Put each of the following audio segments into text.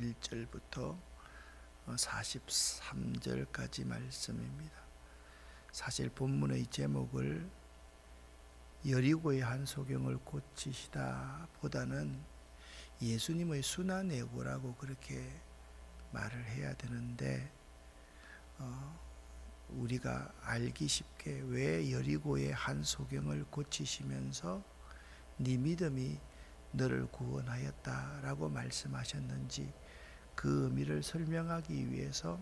31절부터 43절까지 말씀입니다. 사실 본문의 제목을 여리고의 한 소경을 고치시다 보다는 예수님의 순환 예고라고 그렇게 말을 해야 되는데 어, 우리가 알기 쉽게 왜 여리고의 한 소경을 고치시면서 네 믿음이 너를 구원하였다라고 말씀하셨는지 그 의미를 설명하기 위해서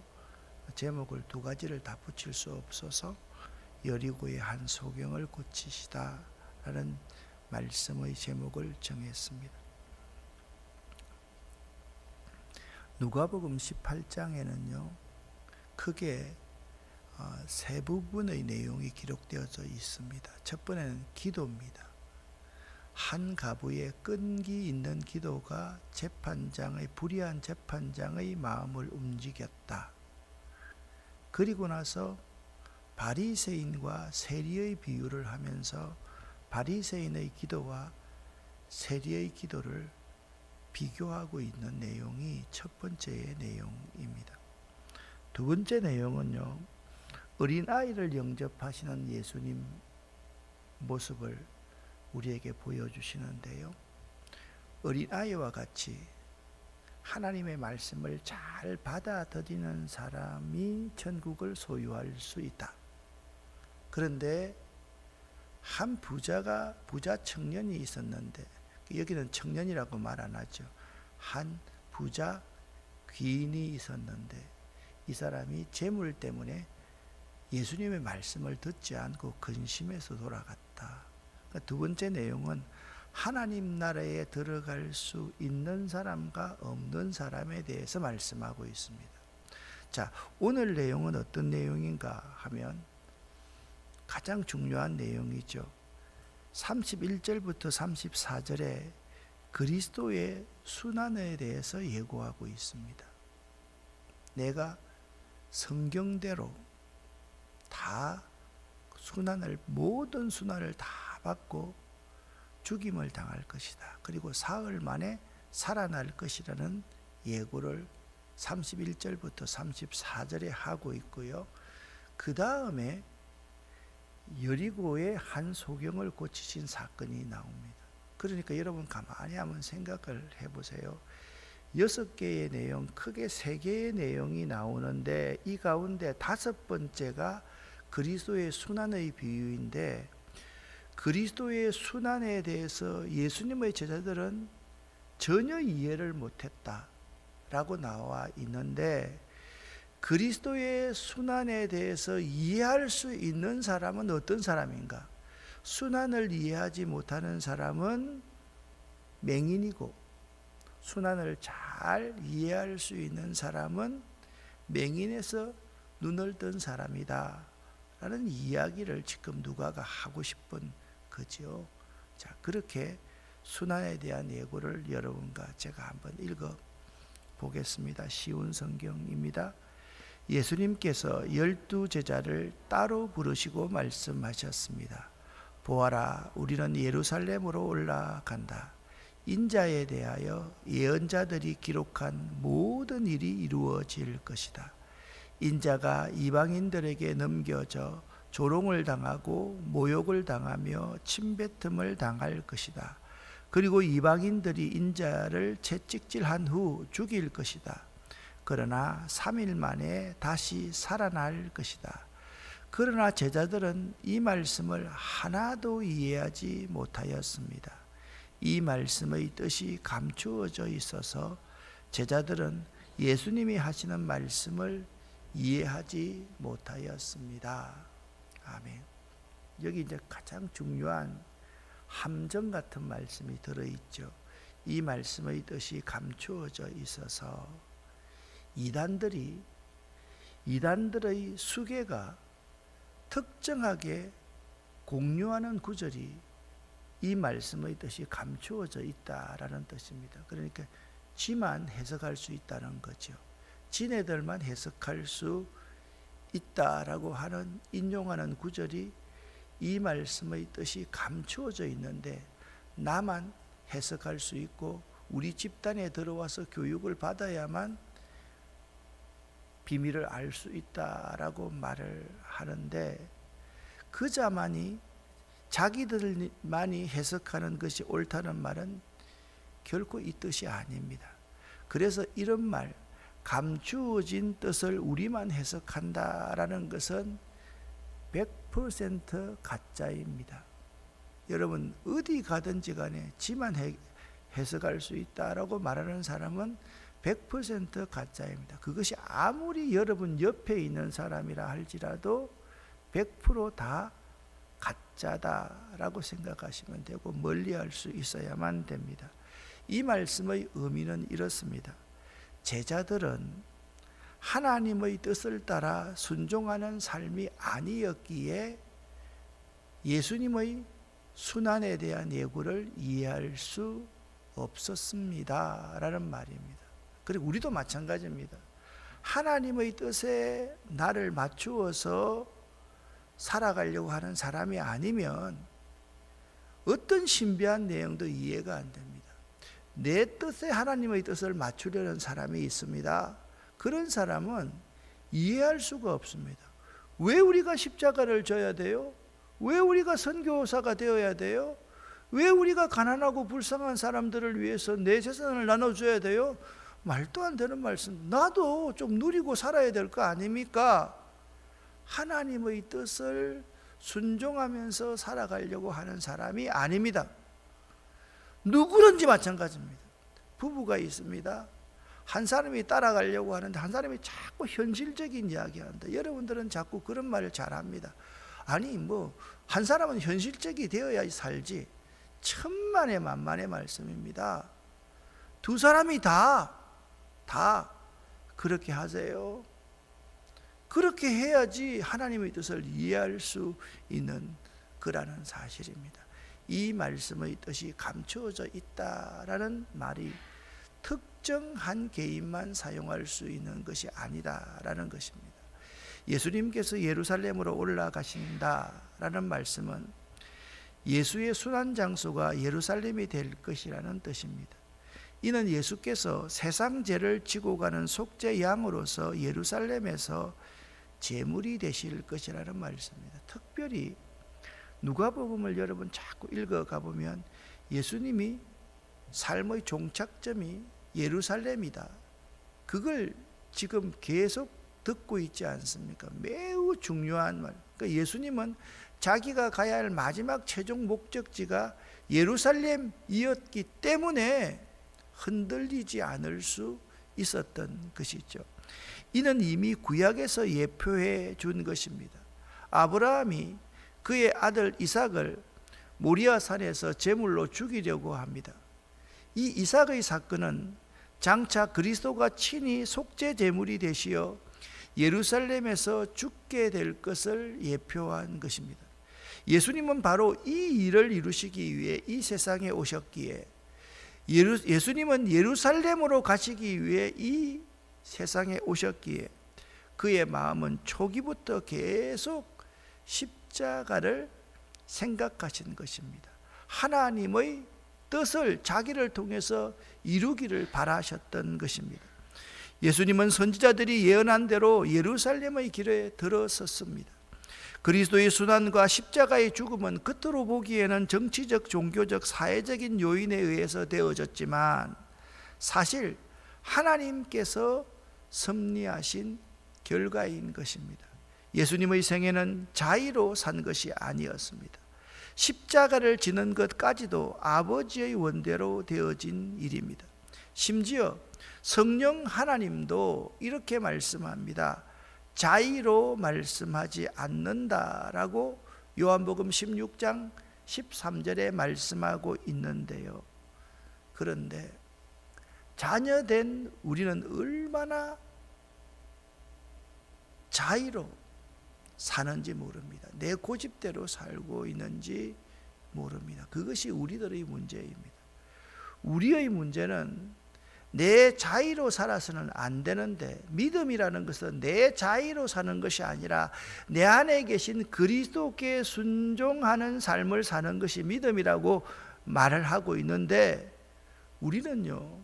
제목을 두 가지를 다 붙일 수 없어서 여리고의 한 소경을 고치시다라는 말씀의 제목을 정했습니다. 누가복음 18장에는요 크게 어, 세 부분의 내용이 기록되어져 있습니다. 첫 번째는 기도입니다. 한 가부의 끈기 있는 기도가 재판장의 불의한 재판장의 마음을 움직였다. 그리고 나서 바리새인과 세리의 비유를 하면서 바리새인의 기도와 세리의 기도를 비교하고 있는 내용이 첫 번째의 내용입니다. 두 번째 내용은요. 어린 아이를 영접하시는 예수님 모습을 우리에게 보여주시는데요. 어린 아이와 같이 하나님의 말씀을 잘 받아들이는 사람이 천국을 소유할 수 있다. 그런데 한 부자가 부자 청년이 있었는데 여기는 청년이라고 말 안 하죠. 한 부자 귀인이 있었는데 이 사람이 재물 때문에 예수님의 말씀을 듣지 않고 근심해서 돌아갔다. 그러니까 두 번째 내용은 하나님 나라에 들어갈 수 있는 사람과 없는 사람에 대해서 말씀하고 있습니다. 자, 오늘 내용은 어떤 내용인가 하면 가장 중요한 내용이죠. 31절부터 34절에 그리스도의 순환에 대해서 예고하고 있습니다. 내가 성경대로 다 순환을 모든 순환을 다 받고 죽임을 당할 것이다. 그리고 사흘 만에 살아날 것이라는 예고를 31절부터 34절에 하고 있고요. 그 다음에 여리고의 한 소경을 고치신 사건이 나옵니다. 그러니까 여러분 가만히 한번 생각을 해보세요. 여섯 개의 내용, 크게 세 개의 내용이 나오는데 이 가운데 다섯 번째가 그리스도의 순환의 비유인데 그리스도의 순환에 대해서 예수님의 제자들은 전혀 이해를 못했다 라고 나와 있는데 그리스도의 순환에 대해서 이해할 수 있는 사람은 어떤 사람인가? 순환을 이해하지 못하는 사람은 맹인이고 순환을 잘 이해할 수 있는 사람은 맹인에서 눈을 뜬 사람이다. 라는 이야기를 지금 누가가 하고 싶은 거죠. 자, 그렇게 순환에 대한 예고를 여러분과 제가 한번 읽어 보겠습니다. 쉬운 성경입니다. 예수님께서 열두 제자를 따로 부르시고 말씀하셨습니다. 보아라, 우리는 예루살렘으로 올라간다. 인자에 대하여 예언자들이 기록한 모든 일이 이루어질 것이다. 인자가 이방인들에게 넘겨져 조롱을 당하고 모욕을 당하며 침뱉음을 당할 것이다. 그리고 이방인들이 인자를 채찍질한 후 죽일 것이다. 그러나 3일 만에 다시 살아날 것이다. 그러나 제자들은 이 말씀을 하나도 이해하지 못하였습니다. 이 말씀의 뜻이 감추어져 있어서 제자들은 예수님이 하시는 말씀을 이해하지 못하였습니다. 아멘. 여기 이제 가장 중요한 함정 같은 말씀이 들어있죠. 이 말씀의 뜻이 감추어져 있어서 이단들이 이단들의 수계가 특정하게 공유하는 구절이 이 말씀의 뜻이 감추어져 있다라는 뜻입니다. 그러니까 지만 해석할 수 있다는 거죠. 지네들만 해석할 수 있다라고 하는 인용하는 구절이 이 말씀의 뜻이 감추어져 있는데 나만 해석할 수 있고 우리 집단에 들어와서 교육을 받아야만 비밀을 알 수 있다라고 말을 하는데 그 자만이 자기들만이 해석하는 것이 옳다는 말은 결코 이 뜻이 아닙니다. 그래서 이런 말 감추어진 뜻을 우리만 해석한다라는 것은 100% 가짜입니다. 여러분 어디 가든지 간에 지만 해, 해석할 수 있다라고 말하는 사람은 100% 가짜입니다. 그것이 아무리 여러분 옆에 있는 사람이라 할지라도 100%다 가짜다라고 생각하시면 되고 멀리할 수 있어야만 됩니다. 이 말씀의 의미는 이렇습니다. 제자들은 하나님의 뜻을 따라 순종하는 삶이 아니었기에 예수님의 순환에 대한 예고를 이해할 수 없었습니다 라는 말입니다. 그리고 우리도 마찬가지입니다. 하나님의 뜻에 나를 맞추어서 살아가려고 하는 사람이 아니면 어떤 신비한 내용도 이해가 안 됩니다. 내 뜻에 하나님의 뜻을 맞추려는 사람이 있습니다. 그런 사람은 이해할 수가 없습니다. 왜 우리가 십자가를 져야 돼요? 왜 우리가 선교사가 되어야 돼요? 왜 우리가 가난하고 불쌍한 사람들을 위해서 내 재산을 나눠줘야 돼요? 말도 안 되는 말씀. 나도 좀 누리고 살아야 될 거 아닙니까? 하나님의 뜻을 순종하면서 살아가려고 하는 사람이 아닙니다. 누구든지 마찬가지입니다. 부부가 있습니다. 한 사람이 따라가려고 하는데 한 사람이 자꾸 현실적인 이야기한다. 여러분들은 자꾸 그런 말을 잘합니다. 아니 뭐 한 사람은 현실적이 되어야 살지. 천만의 만만의 말씀입니다. 두 사람이 다, 다 그렇게 하세요. 그렇게 해야지 하나님의 뜻을 이해할 수 있는 거라는 사실입니다. 이 말씀의 뜻이 감추어져 있다라는 말이 특정한 개인만 사용할 수 있는 것이 아니다라는 것입니다. 예수님께서 예루살렘으로 올라가신다라는 말씀은 예수의 순환 장소가 예루살렘이 될 것이라는 뜻입니다. 이는 예수께서 세상 죄를 지고 가는 속죄 양으로서 예루살렘에서 제물이 되실 것이라는 말씀입니다. 특별히 누가복음을 여러분 자꾸 읽어 가 보면 예수님이 삶의 종착점이 예루살렘이다. 그걸 지금 계속 듣고 있지 않습니까? 매우 중요한 말. 그러니까 예수님은 자기가 가야 할 마지막 최종 목적지가 예루살렘이었기 때문에 흔들리지 않을 수 있었던 것이죠. 이는 이미 구약에서 예표해 준 것입니다. 아브라함이 그의 아들 이삭을 모리아 산에서 제물로 죽이려고 합니다. 이 이삭의 사건은 장차 그리스도가 친히 속죄 제물이 되시어 예루살렘에서 죽게 될 것을 예표한 것입니다. 예수님은 바로 이 일을 이루시기 위해 이 세상에 오셨기에 예루, 예수님은 예루살렘으로 가시기 위해 이 세상에 오셨기에 그의 마음은 초기부터 계속 십자가를 생각하신 것입니다. 하나님의 뜻을 자기를 통해서 이루기를 바라셨던 것입니다. 예수님은 선지자들이 예언한 대로 예루살렘의 길에 들어섰습니다. 그리스도의 순환과 십자가의 죽음은 겉으로 보기에는 정치적, 종교적, 사회적인 요인에 의해서 되어졌지만 사실 하나님께서 섭리하신 결과인 것입니다. 예수님의 생애는 자의로 산 것이 아니었습니다. 십자가를 지는 것까지도 아버지의 원대로 되어진 일입니다. 심지어 성령 하나님도 이렇게 말씀합니다. 자의로 말씀하지 않는다라고 요한복음 16장 13절에 말씀하고 있는데요. 그런데 자녀된 우리는 얼마나 자의로 사는지 모릅니다. 내 고집대로 살고 있는지 모릅니다. 그것이 우리들의 문제입니다. 우리의 문제는 내 자의로 살아서는 안 되는데 믿음이라는 것은 내 자의로 사는 것이 아니라 내 안에 계신 그리스도께 순종하는 삶을 사는 것이 믿음이라고 말을 하고 있는데 우리는요,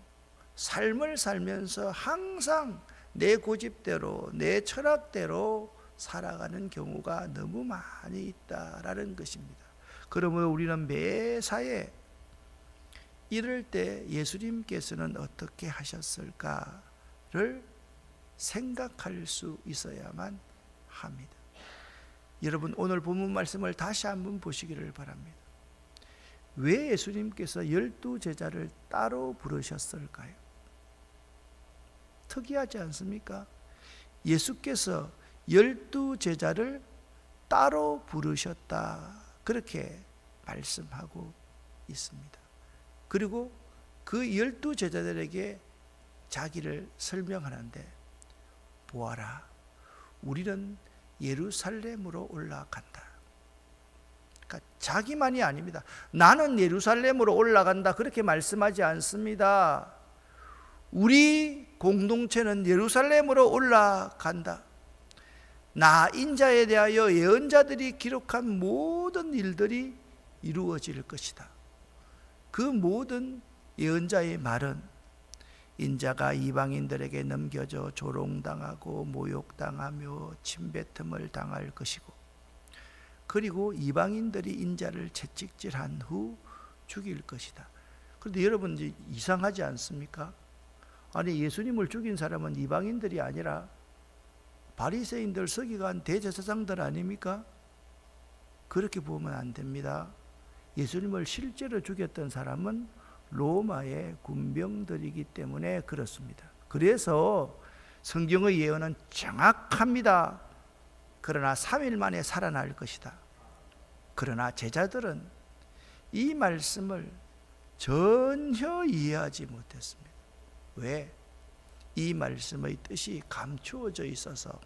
삶을 살면서 항상 내 고집대로, 내 철학대로 살아가는 경우가 너무 많이 있다라는 것입니다. 그러므로 우리는 매사에 이럴 때 예수님께서는 어떻게 하셨을까를 생각할 수 있어야만 합니다. 여러분 오늘 본문 말씀을 다시 한번 보시기를 바랍니다. 왜 예수님께서 열두 제자를 따로 부르셨을까요? 특이하지 않습니까? 예수께서 열두 제자를 따로 부르셨다. 그렇게 말씀하고 있습니다. 그리고 그 열두 제자들에게 자기를 설명하는데 보아라. 우리는 예루살렘으로 올라간다. 그러니까 자기만이 아닙니다. 나는 예루살렘으로 올라간다. 그렇게 말씀하지 않습니다. 우리 공동체는 예루살렘으로 올라간다. 나 인자에 대하여 예언자들이 기록한 모든 일들이 이루어질 것이다. 그 모든 예언자의 말은 인자가 이방인들에게 넘겨져 조롱당하고 모욕당하며 침뱉음을 당할 것이고 그리고 이방인들이 인자를 채찍질한 후 죽일 것이다. 그런데 여러분 이제 이상하지 않습니까? 아니 예수님을 죽인 사람은 이방인들이 아니라 바리새인들 서기관 대제사장들 아닙니까? 그렇게 보면 안 됩니다. 예수님을 실제로 죽였던 사람은 로마의 군병들이기 때문에 그렇습니다. 그래서 성경의 예언은 정확합니다. 그러나 3일 만에 살아날 것이다. 그러나 제자들은 이 말씀을 전혀 이해하지 못했습니다. 왜? 이 말씀의 뜻이 감추어져 있어서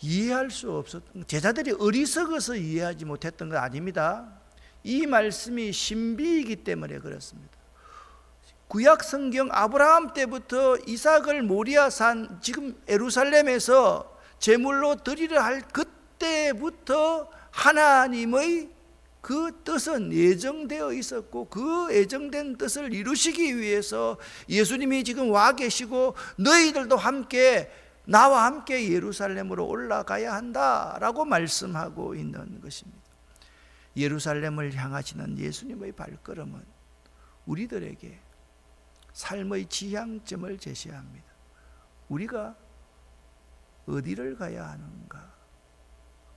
이해할 수 없었던 제자들이 어리석어서 이해하지 못했던 건 아닙니다. 이 말씀이 신비이기 때문에 그렇습니다. 구약 성경 아브라함 때부터 이삭을 모리아 산 지금 에루살렘에서 제물로 드리려 할 그때부터 하나님의 그 뜻은 예정되어 있었고 그 예정된 뜻을 이루시기 위해서 예수님이 지금 와 계시고 너희들도 함께 나와 함께 예루살렘으로 올라가야 한다라고 말씀하고 있는 것입니다. 예루살렘을 향하시는 예수님의 발걸음은 우리들에게 삶의 지향점을 제시합니다. 우리가 어디를 가야 하는가?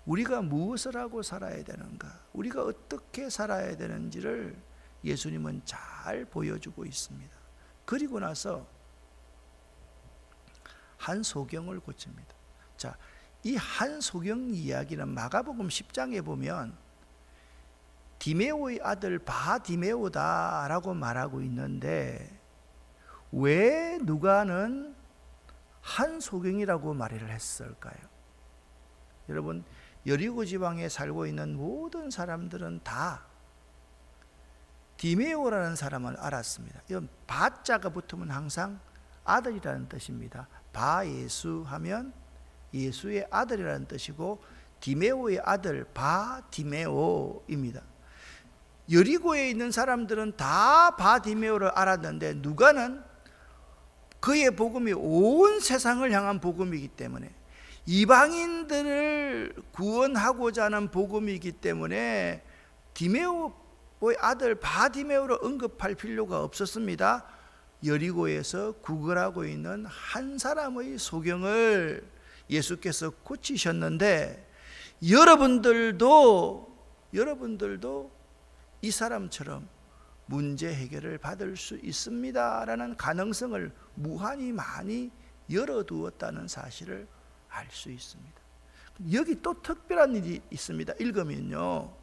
우리가 무엇을 하고 살아야 되는가? 우리가 어떻게 살아야 되는지를 예수님은 잘 보여주고 있습니다. 그리고 나서 한 소경을 고칩니다. 자, 이 한 소경 이야기는 마가복음 10장에 보면 디메오의 아들 바 디메오다라고 말하고 있는데 왜 누가는 한 소경이라고 말을 했을까요? 여러분 여리고 지방에 살고 있는 모든 사람들은 다 디메오라는 사람을 알았습니다. 이건 바자가 붙으면 항상 아들이라는 뜻입니다. 바 예수 하면 예수의 아들이라는 뜻이고 디메오의 아들 바 디메오입니다. 여리고에 있는 사람들은 다 바 디메오를 알았는데 누가는 그의 복음이 온 세상을 향한 복음이기 때문에 이방인들을 구원하고자 하는 복음이기 때문에 디메오의 아들 바디메오를 언급할 필요가 없었습니다. 여리고에서 구걸하고 있는 한 사람의 소경을 예수께서 고치셨는데 여러분들도 여러분들도 이 사람처럼 문제 해결을 받을 수 있습니다라는 가능성을 무한히 많이 열어두었다는 사실을 알 수 있습니다. 여기 또 특별한 일이 있습니다. 읽으면요.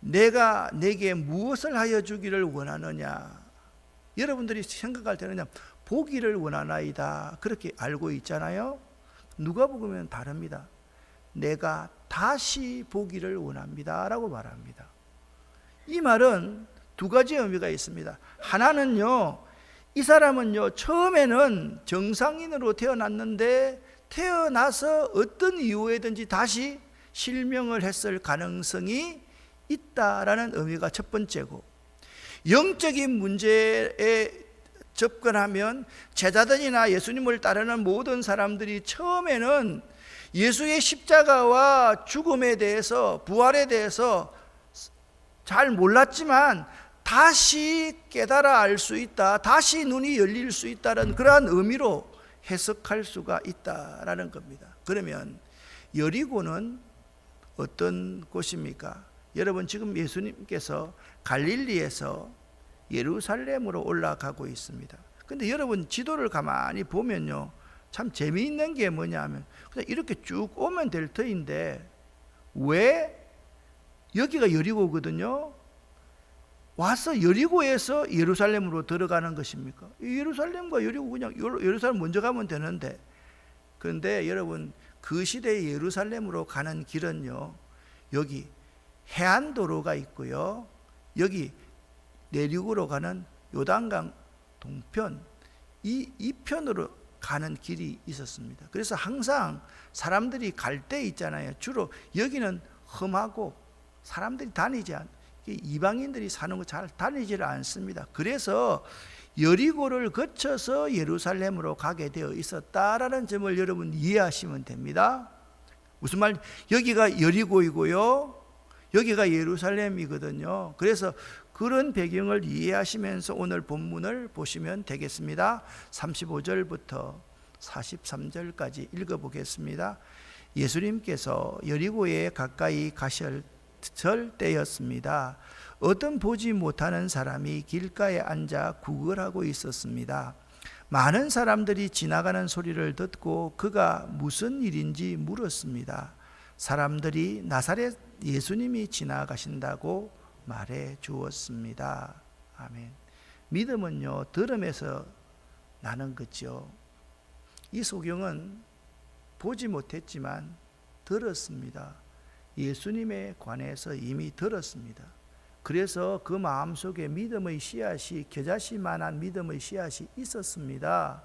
내가 내게 무엇을 하여 주기를 원하느냐? 여러분들이 생각할 때는 보기를 원하나이다. 그렇게 알고 있잖아요. 누가 보면 다릅니다. 내가 다시 보기를 원합니다. 라고 말합니다. 이 말은 두 가지 의미가 있습니다. 하나는요, 이 사람은요, 처음에는 정상인으로 태어났는데, 태어나서 어떤 이유에든지 다시 실명을 했을 가능성이 있다라는 의미가 첫 번째고, 영적인 문제에 접근하면 제자들이나 예수님을 따르는 모든 사람들이 처음에는 예수의 십자가와 죽음에 대해서 부활에 대해서 잘 몰랐지만 다시 깨달아 알 수 있다. 다시 눈이 열릴 수 있다는 그러한 의미로 해석할 수가 있다라는 겁니다. 그러면 여리고는 어떤 곳입니까? 여러분 지금 예수님께서 갈릴리에서 예루살렘으로 올라가고 있습니다. 근데 여러분 지도를 가만히 보면요. 참 재미있는 게 뭐냐면 그냥 이렇게 쭉 오면 될 터인데 왜 여기가 여리고거든요. 와서 여리고에서 예루살렘으로 들어가는 것입니까? 예루살렘과 여리고 그냥 예루살렘 먼저 가면 되는데 그런데 여러분 그 시대의 예루살렘으로 가는 길은요. 여기 해안 도로가 있고요. 여기 내륙으로 가는 요단강 동편 이, 이 편으로 가는 길이 있었습니다. 그래서 항상 사람들이 갈 때 있잖아요. 주로 여기는 험하고 사람들이 다니지 않, 이방인들이 사는 거 잘 다니지를 않습니다. 그래서 여리고를 거쳐서 예루살렘으로 가게 되어 있었다라는 점을 여러분 이해하시면 됩니다. 무슨 말? 여기가 여리고이고요. 여기가 예루살렘이거든요. 그래서 그런 배경을 이해하시면서 오늘 본문을 보시면 되겠습니다. 35절부터 43절까지 읽어보겠습니다. 예수님께서 여리고에 가까이 가실 때였습니다. 어떤 보지 못하는 사람이 길가에 앉아 구걸하고 있었습니다. 많은 사람들이 지나가는 소리를 듣고 그가 무슨 일인지 물었습니다. 사람들이 나사렛 예수님이 지나가신다고 말해 주었습니다. 아멘. 믿음은요, 들음에서 나는 거죠. 이 소경은 보지 못했지만 들었습니다. 예수님에 관해서 이미 들었습니다. 그래서 그 마음속에 믿음의 씨앗이 겨자씨 만한 믿음의 씨앗이 있었습니다.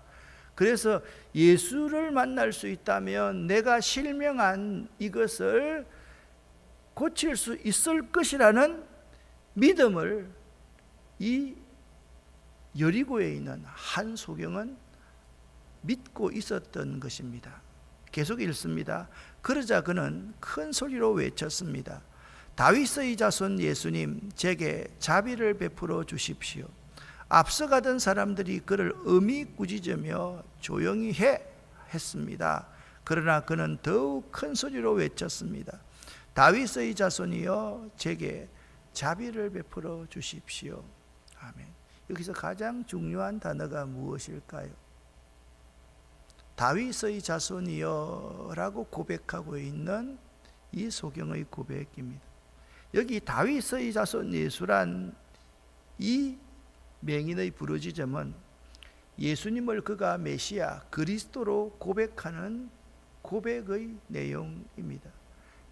그래서 예수를 만날 수 있다면 내가 실명한 이것을 고칠 수 있을 것이라는 믿음을 이 여리고에 있는 한 소경은 믿고 있었던 것입니다. 계속 읽습니다. 그러자 그는 큰 소리로 외쳤습니다. 다윗의 자손 예수님, 제게 자비를 베풀어 주십시오. 앞서가던 사람들이 그를 음이 꾸짖으며 조용히 해 했습니다. 그러나 그는 더욱 큰 소리로 외쳤습니다. 다윗의 자손이여 제게 자비를 베풀어 주십시오. 아멘. 여기서 가장 중요한 단어가 무엇일까요? 다윗의 자손이여라고 고백하고 있는 이 소경의 고백입니다. 여기 다윗의 자손 예수란 이 맹인의 부르짖음은 예수님을 그가 메시아 그리스도로 고백하는 고백의 내용입니다.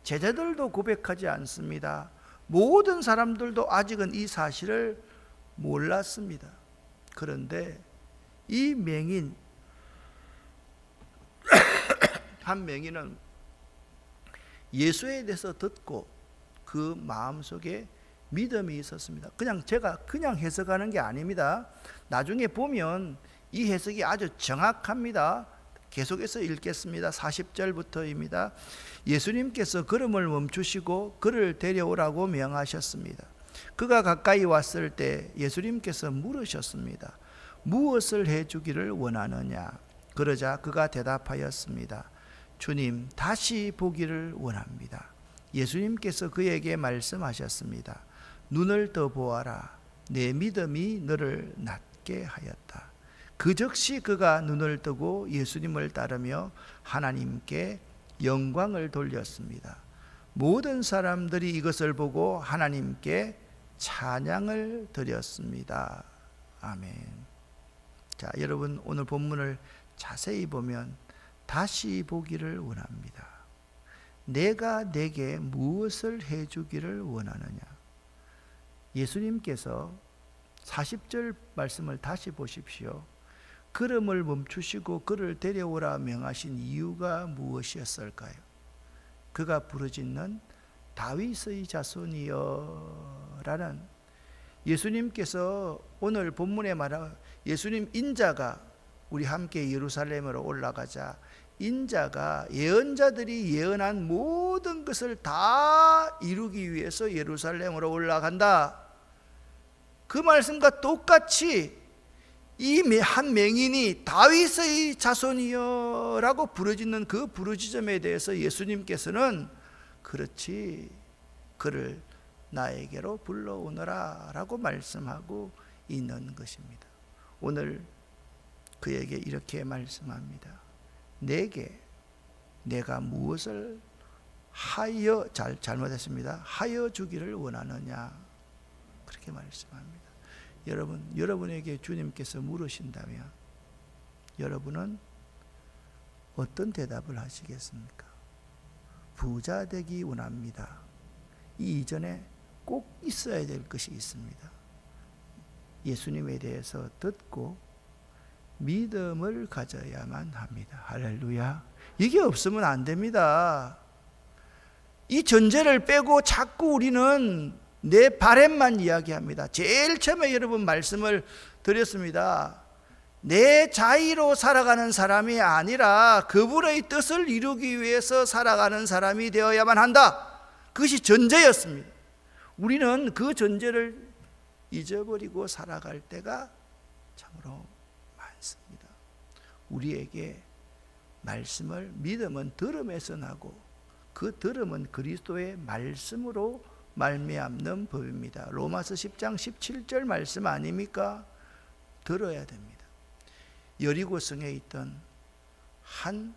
제자들도 고백하지 않습니다. 모든 사람들도 아직은 이 사실을 몰랐습니다. 그런데 이 맹인 한 맹인은 예수에 대해서 듣고 그 마음속에 믿음이 있었습니다. 그냥 제가 그냥 해석하는 게 아닙니다. 나중에 보면 이 해석이 아주 정확합니다. 계속해서 읽겠습니다. 40절부터입니다. 예수님께서 걸음을 멈추시고 그를 데려오라고 명하셨습니다. 그가 가까이 왔을 때 예수님께서 물으셨습니다. 무엇을 해 주기를 원하느냐? 그러자 그가 대답하였습니다. 주님, 다시 보기를 원합니다. 예수님께서 그에게 말씀하셨습니다. 눈을 떠 보아라. 내 믿음이 너를 낫게 하였다. 그 즉시 그가 눈을 뜨고 예수님을 따르며 하나님께 영광을 돌렸습니다. 모든 사람들이 이것을 보고 하나님께 찬양을 드렸습니다. 아멘. 자, 여러분 오늘 본문을 자세히 보면 다시 보기를 원합니다. 내가 내게 무엇을 해 주기를 원하느냐? 예수님께서 40절 말씀을 다시 보십시오. 걸음을 멈추시고 그를 데려오라 명하신 이유가 무엇이었을까요? 그가 부르짖는 다윗의 자손이여라는 예수님께서 오늘 본문에 말한 예수님 인자가 우리 함께 예루살렘으로 올라가자 인자가 예언자들이 예언한 모든 것을 다 이루기 위해서 예루살렘으로 올라간다. 그 말씀과 똑같이 이 한 맹인이 다윗의 자손이여라고 부르짖는 그 부르짖음에 대해서 예수님께서는 그렇지 그를 나에게로 불러오너라라고 말씀하고 있는 것입니다. 오늘 그에게 이렇게 말씀합니다. 내게 내가 무엇을 하여 잘 잘못했습니다. 하여 주기를 원하느냐 그렇게 말씀합니다. 여러분 여러분에게 주님께서 물으신다면 여러분은 어떤 대답을 하시겠습니까? 부자 되기 원합니다. 이 이전에 꼭 있어야 될 것이 있습니다. 예수님에 대해서 듣고 믿음을 가져야만 합니다. 할렐루야. 이게 없으면 안 됩니다. 이 전제를 빼고 자꾸 우리는 내 바램만 이야기합니다. 제일 처음에 여러분 말씀을 드렸습니다. 내 자의로 살아가는 사람이 아니라 그분의 뜻을 이루기 위해서 살아가는 사람이 되어야만 한다. 그것이 전제였습니다. 우리는 그 전제를 잊어버리고 살아갈 때가 참으로. 우리에게 말씀을 믿음은 들음에서 나고 그 들음은 그리스도의 말씀으로 말미암는 법입니다. 로마서 10장 17절 말씀 아닙니까? 들어야 됩니다. 여리고성에 있던 한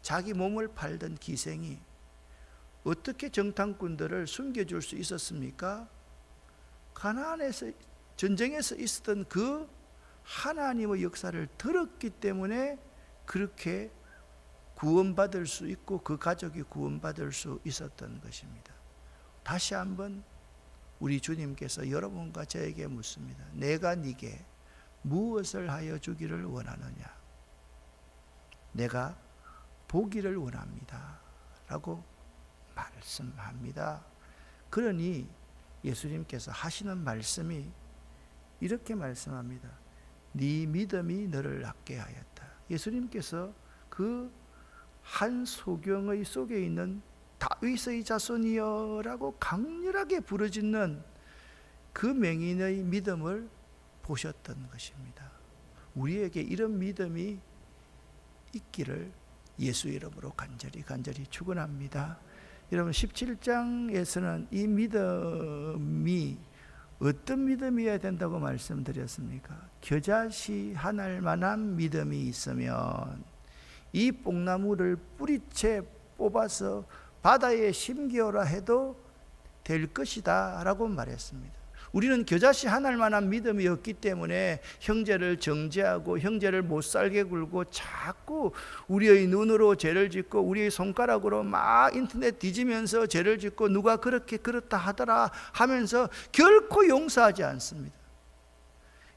자기 몸을 팔던 기생이 어떻게 정탐꾼들을 숨겨줄 수 있었습니까? 가나안에서 전쟁에서 있었던 그 하나님의 역사를 들었기 때문에 그렇게 구원받을 수 있고 그 가족이 구원받을 수 있었던 것입니다. 다시 한번 우리 주님께서 여러분과 저에게 묻습니다. 내가 네게 무엇을 하여 주기를 원하느냐? 내가 보기를 원합니다. 라고 말씀합니다. 그러니 예수님께서 하시는 말씀이 이렇게 말씀합니다. 네 믿음이 너를 낫게 하였다. 예수님께서 그 한 소경의 속에 있는 다윗의 자손이여라고 강렬하게 부르짖는 그 맹인의 믿음을 보셨던 것입니다. 우리에게 이런 믿음이 있기를 예수 이름으로 간절히 간절히 축원합니다. 여러분 17장에서는 이 믿음이 어떤 믿음이어야 된다고 말씀드렸습니까? 겨자씨 하나일 만한 믿음이 있으면 이 뽕나무를 뿌리채 뽑아서 바다에 심기어라 해도 될 것이다 라고 말했습니다. 우리는 겨자씨 하나일 만한 믿음이 없기 때문에 형제를 정죄하고 형제를 못 살게 굴고 자꾸 우리의 눈으로 죄를 짓고 우리의 손가락으로 막 인터넷 뒤지면서 죄를 짓고 누가 그렇게 그렇다 하더라 하면서 결코 용서하지 않습니다.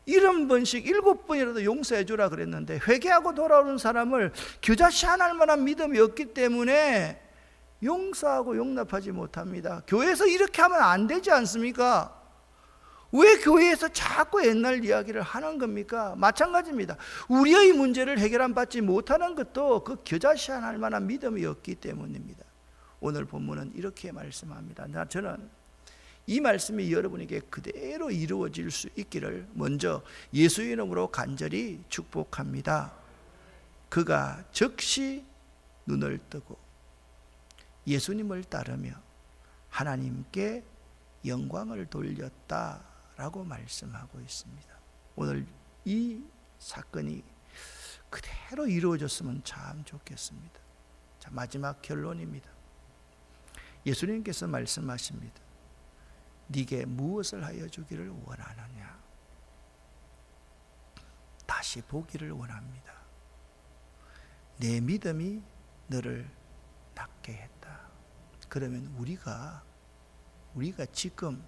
일흔 번씩 일곱 번이라도 용서해 주라 그랬는데 회개하고 돌아오는 사람을 겨자씨 하나일 만한 믿음이 없기 때문에 용서하고 용납하지 못합니다. 교회에서 이렇게 하면 안 되지 않습니까? 왜 교회에서 자꾸 옛날 이야기를 하는 겁니까? 마찬가지입니다. 우리의 문제를 해결안 받지 못하는 것도 그 겨자씨 할 만한 믿음이 없기 때문입니다. 오늘 본문은 이렇게 말씀합니다. 나 저는 이 말씀이 여러분에게 그대로 이루어질 수 있기를 먼저 예수 이름으로 간절히 축복합니다. 그가 즉시 눈을 뜨고 예수님을 따르며 하나님께 영광을 돌렸다 라고 말씀하고 있습니다. 오늘 이 사건이 그대로 이루어졌으면 참 좋겠습니다. 자, 마지막 결론입니다. 예수님께서 말씀하십니다. 네게 무엇을 하여 주기를 원하느냐? 다시 보기를 원합니다. 내 믿음이 너를 낫게 했다. 그러면 우리가 우리가 지금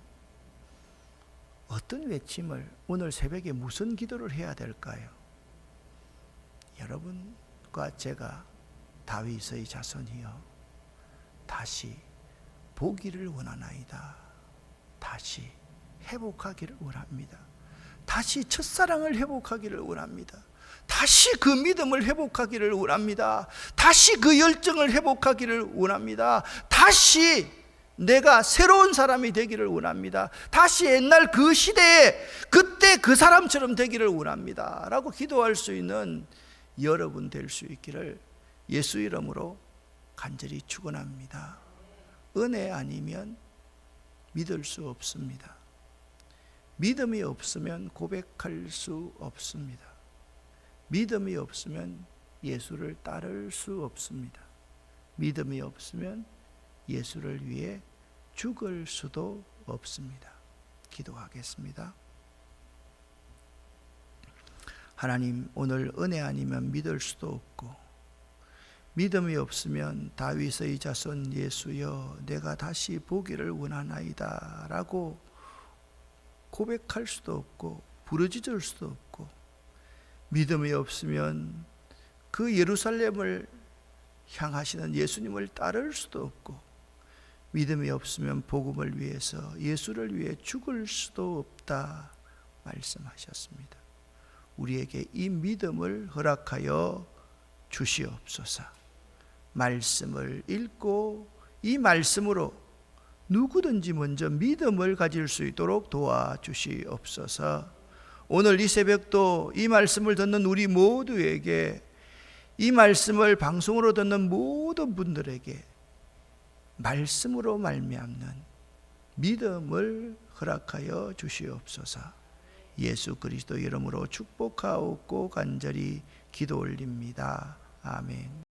어떤 외침을 오늘 새벽에 무슨 기도를 해야 될까요? 여러분과 제가 다윗의 자손이여 다시 보기를 원하나이다. 다시 회복하기를 원합니다. 다시 첫사랑을 회복하기를 원합니다. 다시 그 믿음을 회복하기를 원합니다. 다시 그 열정을 회복하기를 원합니다. 다시 내가 새로운 사람이 되기를 원합니다. 다시 옛날 그 시대에 그때 그 사람처럼 되기를 원합니다. 라고 기도할 수 있는 여러분 될 수 있기를 예수 이름으로 간절히 축원합니다. 은혜 아니면 믿을 수 없습니다. 믿음이 없으면 고백할 수 없습니다. 믿음이 없으면 예수를 따를 수 없습니다. 믿음이 없으면 예수를 위해 죽을 수도 없습니다. 기도하겠습니다. 하나님, 오늘 은혜 아니면 믿을 수도 없고, 믿음이 없으면 다윗의 자손 예수여, 내가 다시 보기를 원하나이다. 라고 고백할 수도 없고, 부르짖을 수도 없고, 믿음이 없으면 그 예루살렘을 향하시는 예수님을 따를 수도 없고, 믿음이 없으면 복음을 위해서 예수를 위해 죽을 수도 없다 말씀하셨습니다. 우리에게 이 믿음을 허락하여 주시옵소서. 말씀을 읽고 이 말씀으로 누구든지 먼저 믿음을 가질 수 있도록 도와주시옵소서. 오늘 이 새벽도 이 말씀을 듣는 우리 모두에게 이 말씀을 방송으로 듣는 모든 분들에게 말씀으로 말미암는 믿음을 허락하여 주시옵소서. 예수 그리스도 이름으로 축복하옵고 간절히 기도 올립니다. 아멘.